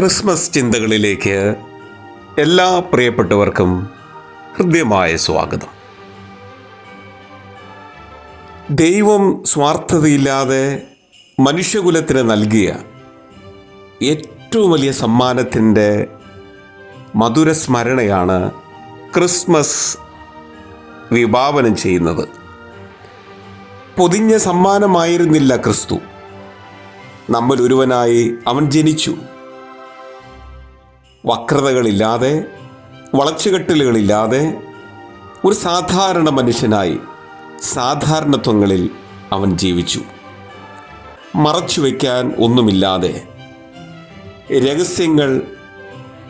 Christmas ചിന്തകളിലേക്ക് എല്ലാ പ്രിയപ്പെട്ടവർക്കും ഹൃദ്യമായ സ്വാഗതം. ദൈവം സ്വാർത്ഥതയില്ലാതെ മനുഷ്യകുലത്തിന് നൽകിയ ഏറ്റവും വലിയ സമ്മാനത്തിന്റെ മധുരസ്മരണയാണ് ക്രിസ്മസ് വിഭാവനം ചെയ്യുന്നത്. പൊതിഞ്ഞ സമ്മാനമായിരുന്നില്ല ക്രിസ്തു. നമ്മൾ ഒരുവനായി അവൻ ജനിച്ചു. വക്രതകളില്ലാതെ വളച്ചുകെട്ടലുകളില്ലാതെ ഒരു സാധാരണ മനുഷ്യനായി സാധാരണത്വങ്ങളിൽ അവൻ ജീവിച്ചു. മറച്ചു വയ്ക്കാൻ ഒന്നുമില്ലാതെ രഹസ്യങ്ങൾ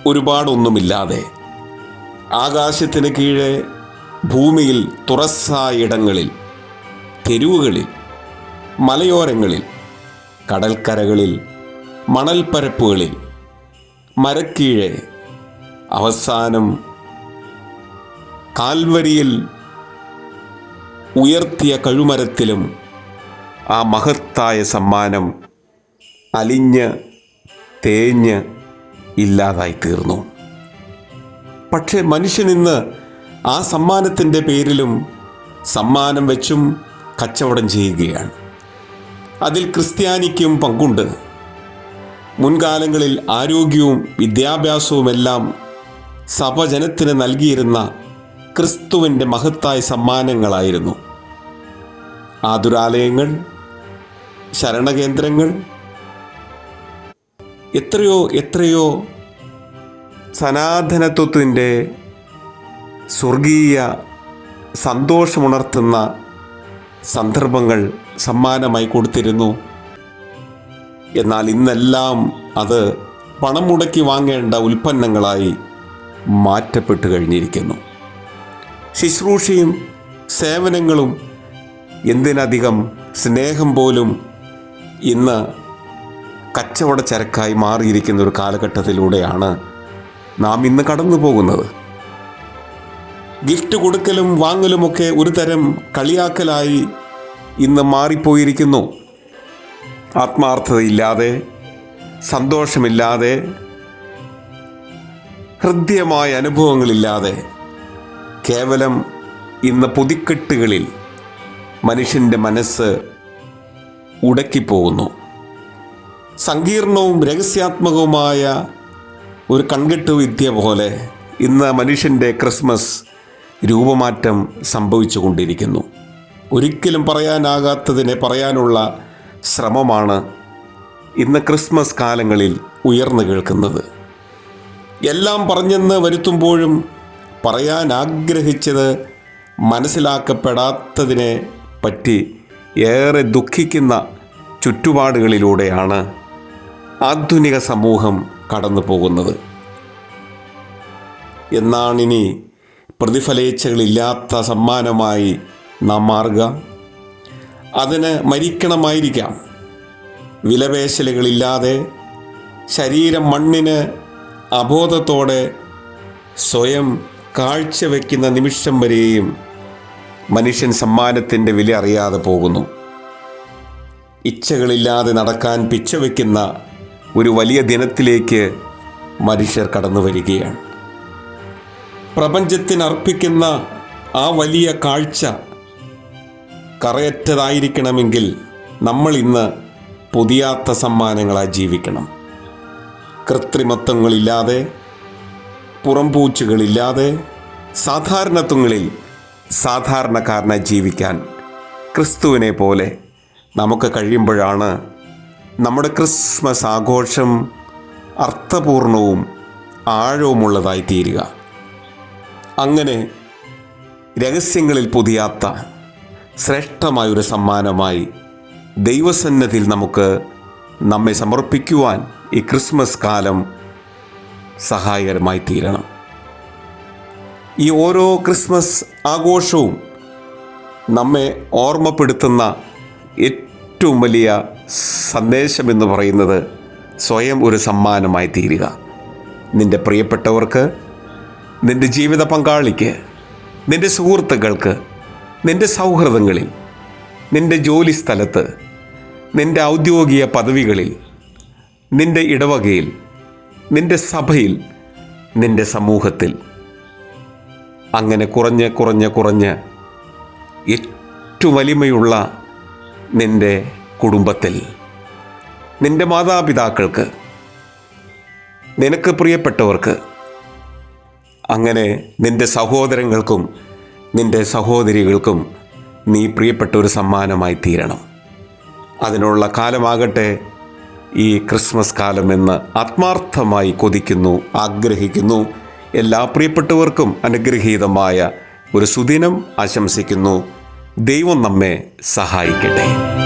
ഒരുപാടൊന്നുമില്ലാതെ ആകാശത്തിന് കീഴെ ഭൂമിയിൽ തുറസ്സായ ഇടങ്ങളിൽ തെരുവുകളിൽ മലയോരങ്ങളിൽ കടൽക്കരകളിൽ മണൽപ്പരപ്പുകളിൽ മരക്കീഴെ. അവസാനം കാൽവരിയിൽ ഉയർത്തിയ കഴുമരത്തിലും ആ മഹത്തായ സമ്മാനം അലിഞ്ഞ് തേഞ്ഞ് ഇല്ലാതായി തീർന്നു. പക്ഷേ മനുഷ്യനിന്ന് ആ സമ്മാനത്തിന്റെ പേരിലും സമ്മാനം വെച്ചും കച്ചവടം ചെയ്യുകയാണ്. അതിൽ ക്രിസ്ത്യാനിക്കും പങ്കുണ്ട്. മുൻകാലങ്ങളിൽ ആരോഗ്യവും വിദ്യാഭ്യാസവുമെല്ലാം സഭ ജനത്തിന് നൽകിയിരുന്ന ക്രിസ്തുവിന്റെ മഹത്തായ സമ്മാനങ്ങളായിരുന്നു. ആതുരാലയങ്ങൾ ശരണകേന്ദ്രങ്ങൾ എത്രയോ എത്രയോ സനാതനത്വത്തിന്റെ സ്വർഗീയ സന്തോഷമുണർത്തുന്ന സന്ദർഭങ്ങൾ സമ്മാനമായി കൊടുത്തിരുന്നു. എന്നാൽ ഇന്നെല്ലാം അത് പണം മുടക്കി വാങ്ങേണ്ട ഉൽപ്പന്നങ്ങളായി മാറ്റപ്പെട്ടു കഴിഞ്ഞിരിക്കുന്നു. ശുശ്രൂഷയും സേവനങ്ങളും എന്തിനധികം സ്നേഹം പോലും ഇന്ന് കച്ചവട ചരക്കായി മാറിയിരിക്കുന്ന ഒരു കാലഘട്ടത്തിലൂടെയാണ് നാം ഇന്ന് കടന്നു പോകുന്നത്. ഗിഫ്റ്റ് കൊടുക്കലും വാങ്ങലുമൊക്കെ ഒരു തരം കളിയാക്കലായി ഇന്ന് മാറിപ്പോയിരിക്കുന്നു. ആത്മാർത്ഥതയില്ലാതെ സന്തോഷമില്ലാതെ ഹൃദ്യമായ അനുഭവങ്ങളില്ലാതെ കേവലം ഇന്ന് പൊതിക്കെട്ടുകളിൽ മനുഷ്യന്റെ മനസ്സ് ഉടക്കിപ്പോകുന്നു. സങ്കീർണവും രഹസ്യാത്മകവുമായ ഒരു കൺകെട്ട് വിദ്യ പോലെ ഇന്ന് മനുഷ്യന്റെ ക്രിസ്മസ് രൂപമാറ്റം സംഭവിച്ചു കൊണ്ടിരിക്കുന്നു ഒരിക്കലും പറയാനാകാത്തതിനെ പറയാനുള്ള ശ്രമമാണ് ഇന്ന് ക്രിസ്മസ് കാലങ്ങളിൽ ഉയർന്നു കേൾക്കുന്നത്. എല്ലാം പറഞ്ഞെന്ന് വരുത്തുമ്പോഴും പറയാൻ ആഗ്രഹിച്ചത് മനസ്സിലാക്കപ്പെടാത്തതിനെ പറ്റി ഏറെ ദുഃഖിക്കുന്ന ചുറ്റുപാടുകളിലൂടെയാണ് ആധുനിക സമൂഹം കടന്നു പോകുന്നത്. എന്നാണിനി പ്രതിഫലേച്ഛകളില്ലാത്ത സമ്മാനമായി നാം മാറുക. അതിന് മരിക്കണമായിരിക്കാം. വിലപേശലുകളില്ലാതെ ശരീരം മണ്ണിന് അബോധത്തോടെ സ്വയം കാഴ്ചവെക്കുന്ന നിമിഷം വരെയും മനുഷ്യൻ സമ്മാനത്തിന്റെ വില അറിയാതെ പോകുന്നു. ഇച്ഛകളില്ലാതെ നടക്കാൻ പിച്ചവെക്കുന്ന ഒരു വലിയ ദിനത്തിലേക്ക് മനുഷ്യർ കടന്നു വരികയാണ്. പ്രപഞ്ചത്തിനർപ്പിക്കുന്ന ആ വലിയ കാഴ്ച കറയറ്റതായിരിക്കണമെങ്കിൽ നമ്മൾ ഇന്ന് പുതിയാത്ത സമ്മാനങ്ങളായി ജീവിക്കണം. കൃത്രിമത്വങ്ങളില്ലാതെ പുറംപൂച്ചുകളില്ലാതെ സാധാരണത്വങ്ങളിൽ സാധാരണക്കാരനായി ജീവിക്കാൻ ക്രിസ്തുവിനെ പോലെ നമുക്ക് കഴിയുമ്പോഴാണ് നമ്മുടെ ക്രിസ്മസ് ആഘോഷം അർത്ഥപൂർണവും ആഴവുമുള്ളതായി തീരുക. അങ്ങനെ രഹസ്യങ്ങളിൽ പൊതിയാത്ത ശ്രേഷ്ഠമായൊരു സമ്മാനമായി ദൈവസന്നദ്ധിയിൽ നമുക്ക് നമ്മെ സമർപ്പിക്കുവാൻ ഈ ക്രിസ്മസ് കാലം സഹായകരമായി തീരണം. ഈ ഓരോ ക്രിസ്മസ് ആഘോഷവും നമ്മെ ഓർമ്മപ്പെടുത്തുന്ന ഏറ്റവും വലിയ സന്ദേശമെന്ന് പറയുന്നത് സ്വയം ഒരു സമ്മാനമായി തീരുക. നിന്റെ പ്രിയപ്പെട്ടവർക്ക് നിന്റെ ജീവിത പങ്കാളിക്ക് നിന്റെ സുഹൃത്തുക്കൾക്ക് നിന്റെ സൗഹൃദങ്ങളിൽ നിന്റെ ജോലി സ്ഥലത്ത് നിന്റെ ഔദ്യോഗിക പദവികളിൽ നിന്റെ ഇടവകയിൽ നിന്റെ സഭയിൽ നിന്റെ സമൂഹത്തിൽ. അങ്ങനെ കുറഞ്ഞ് കുറഞ്ഞ് കുറഞ്ഞ് ഏറ്റവും വലിമയുള്ള നിന്റെ കുടുംബത്തിൽ നിന്റെ മാതാപിതാക്കൾക്ക് നിനക്ക് പ്രിയപ്പെട്ടവർക്ക് അങ്ങനെ നിന്റെ സഹോദരങ്ങൾക്കും നിന്റെ സഹോദരികൾക്കും നീ പ്രിയപ്പെട്ട ഒരു സമ്മാനമായി തീരണം. അതിനുള്ള കാലമാകട്ടെ ഈ ക്രിസ്മസ് കാലമെന്ന് ആത്മാർത്ഥമായി കൊതിക്കുന്നു ആഗ്രഹിക്കുന്നു. എല്ലാ പ്രിയപ്പെട്ടവർക്കും അനുഗ്രഹീതമായ ഒരു സുദിനം ആശംസിക്കുന്നു. ദൈവം നമ്മെ സഹായിക്കട്ടെ.